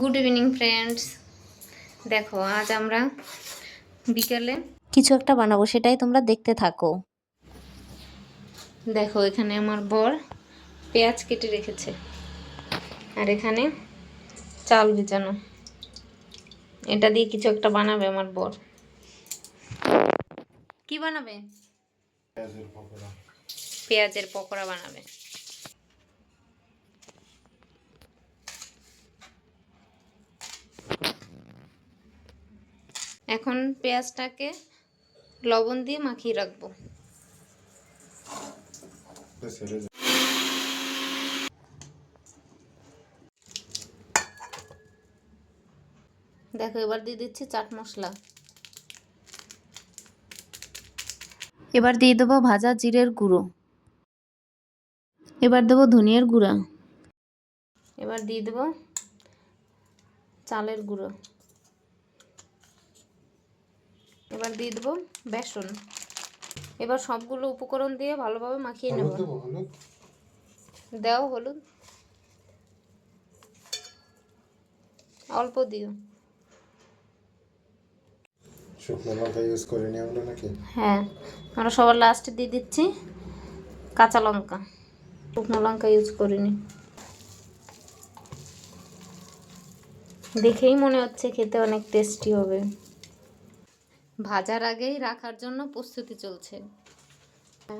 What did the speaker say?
Good evening friends দেখো আজ আমরা বিকেলে কিছু একটা বানাবো সেটাই তোমরা দেখতে থাকো। দেখো এখানে আমার বর পেঁয়াজ কেটে রেখেছে। আর এখানে চাল ভিজানো। এটা দিয়ে কিছু একটা বানাবে আমার বর। কি বানাবে? পেঁয়াজের পকোড়া বানাবে। এখন পেঁয়াজটাকে লবণ দিয়ে মাখিয়ে রাখব। দেখো, এবার দিয়ে দিচ্ছি চাট মশলা। এবার দিয়ে দেবো ভাজা জিরের গুঁড়ো। এবার দেবো ধনিয়ার গুঁড়া। এবার দিয়ে দেবো চালের গুঁড়ো। এবার দিয়ে দেবো বেসন। এবার সবগুলো উপকরণ দিয়ে ভালোভাবে মাখিয়ে নেব। দাও হলুদ? অল্প দিও। শুকনো লঙ্কা ইউজ করে আমরা নাকি? হ্যাঁ আমরা সবার লাস্টে দিয়ে দিচ্ছি কাঁচা লঙ্কা। শুকনো লঙ্কা ইউজ করিনি দেখেই মনে হচ্ছে খেতে অনেক টেস্টি হবে। ভাজার আগেই রাখার জন্য প্রস্তুতি চলছে। তো